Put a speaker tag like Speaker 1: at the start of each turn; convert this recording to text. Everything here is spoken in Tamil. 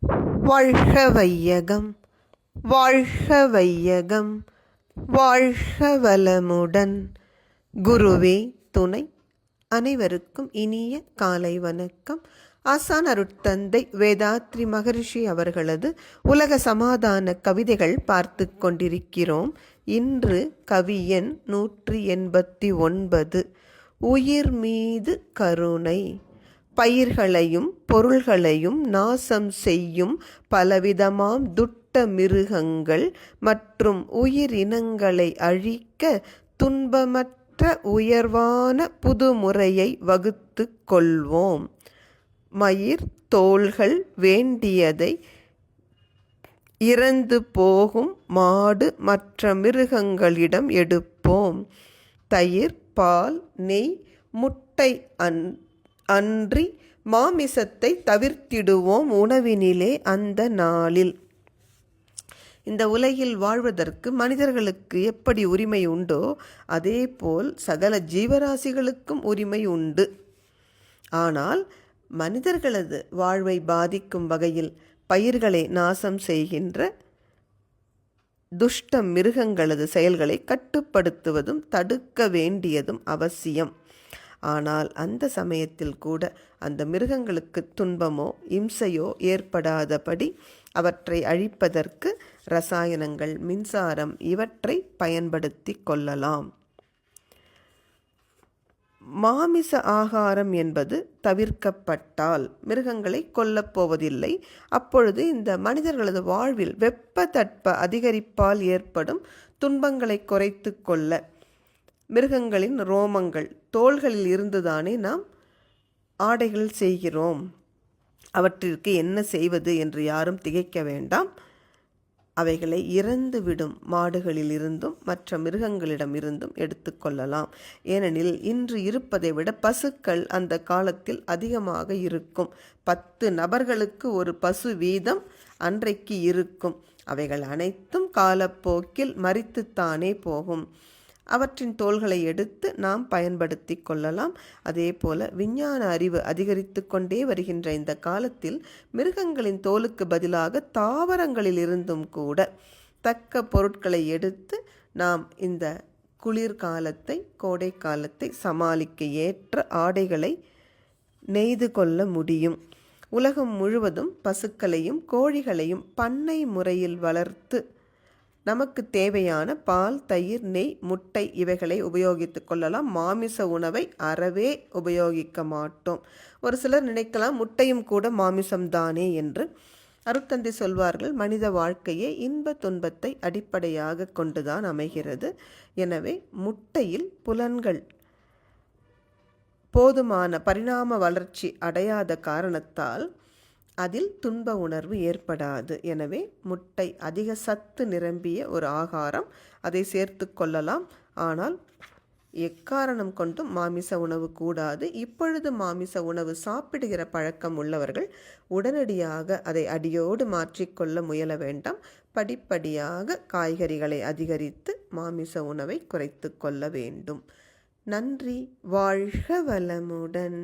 Speaker 1: வாழ்க வையகம் வாழ்க வையகம் வாழ்க வளமுடன் குருவே துணை. அனைவருக்கும் இனிய காலை வணக்கம். ஆசான் அருட்தந்தை வேதாத்ரி மகரிஷி அவர்களது உலக சமாதான கவிதைகள் பார்த்து கொண்டிருக்கிறோம். இன்று கவியன் நூற்றி எண்பத்தி ஒன்பது. உயிர் மீது கருணை. பயிர்களையும் பொருள்களையும் நாசம் செய்யும் பலவிதமாம் துட்ட மிருகங்கள் மற்றும் உயிரினங்களை அழிக்க துன்பமற்ற உயர்வான புதுமுறையை வகுத்து கொள்வோம். மயிர் தோள்கள் வேண்டியதை இறந்து போகும் மாடு மற்ற மிருகங்களிடம் எடுப்போம். தயிர் பால் நெய் முட்டை அன் அன்றி மாமிசத்தை தவிர்த்திடுவோம் உணவினிலே அந்த நாளில். இந்த உலகில் வாழ்வதற்கு மனிதர்களுக்கு எப்படி உரிமை உண்டோ அதேபோல் சகல ஜீவராசிகளுக்கும் உரிமை உண்டு. ஆனால் மனிதர்களது வாழ்வை பாதிக்கும் வகையில் பயிர்களை நாசம் செய்கின்ற துஷ்ட மிருகங்களது செயல்களை கட்டுப்படுத்துவதும் தடுக்க வேண்டியதும் அவசியம். ஆனால் அந்த சமயத்தில் கூட அந்த மிருகங்களுக்கு துன்பமோ இம்சையோ ஏற்படாதபடி அவற்றை அழிப்பதற்கு ரசாயனங்கள் மின்சாரம் இவற்றை பயன்படுத்தி கொள்ளலாம். மாமிச ஆகாரம் என்பது தவிர்க்கப்பட்டால் மிருகங்களை கொல்லப்போவதில்லை அப்பொழுது இந்த மனிதர்களது வாழ்வில் வெப்ப தட்ப அதிகரிப்பால் ஏற்படும் துன்பங்களை குறைத்து கொள்ள மிருகங்களின் ரோமங்கள் தோள்களில் இருந்துதானே நாம் ஆடைகள் செய்கிறோம்? அவற்றிற்கு என்ன செய்வது என்று யாரும் திகைக்க வேண்டாம். அவைகளை இறந்துவிடும் மாடுகளிலிருந்தும் மற்ற மிருகங்களிடமிருந்தும் எடுத்துக்கொள்ளலாம் ஏனெனில் இன்று இருப்பதை விட பசுக்கள் அந்த காலத்தில் அதிகமாக இருக்கும். பத்து நபர்களுக்கு ஒரு பசு வீதம் அன்றைக்கு இருக்கும். அவைகள் அனைத்தும் காலப்போக்கில் மறித்துத்தானே போகும். அவற்றின் தோள்களை எடுத்து நாம் பயன்படுத்தி கொள்ளலாம். அதே போல விஞ்ஞான அறிவு அதிகரித்து கொண்டே வருகின்ற இந்த காலத்தில் மிருகங்களின் தோலுக்கு பதிலாக தாவரங்களில் இருந்தும் கூட தக்க பொருட்களை எடுத்து நாம் இந்த குளிர்காலத்தை கோடை காலத்தை சமாளிக்க ஏற்ற ஆடைகளை நெய்து கொள்ள முடியும். உலகம் முழுவதும் பசுக்களையும் கோழிகளையும் பண்ணை முறையில் வளர்த்து நமக்கு தேவையான பால் தயிர் நெய் முட்டை இவைகளை உபயோகித்து கொள்ளலாம். மாமிச உணவை அறவே உபயோகிக்க மாட்டோம். ஒரு சிலர் நினைக்கலாம் முட்டையும் கூட மாமிசம்தானே என்று. அருத்தந்தை சொல்வார்கள் மனித வாழ்க்கையே இன்ப துன்பத்தை அடிப்படையாக கொண்டுதான் அமைகிறது. எனவே முட்டையில் புலன்கள் போதுமான பரிணாம வளர்ச்சி அடையாத காரணத்தால் அதில் துன்ப உணர்வு ஏற்படாது. எனவே முட்டை அதிக சத்து நிரம்பிய ஒரு ஆகாரம் அதை சேர்த்து கொள்ளலாம். ஆனால் எக்காரணம் கொண்டும் மாமிச உணவு கூடாது. இப்பொழுது மாமிச உணவு சாப்பிடுகிற பழக்கம் உள்ளவர்கள் உடனடியாக அதை அடியோடு மாற்றிக்கொள்ள முயல வேண்டாம். படிப்படியாக காய்கறிகளை அதிகரித்து மாமிச உணவை குறைத்து கொள்ள வேண்டும். நன்றி. வாழ்க வளமுடன்.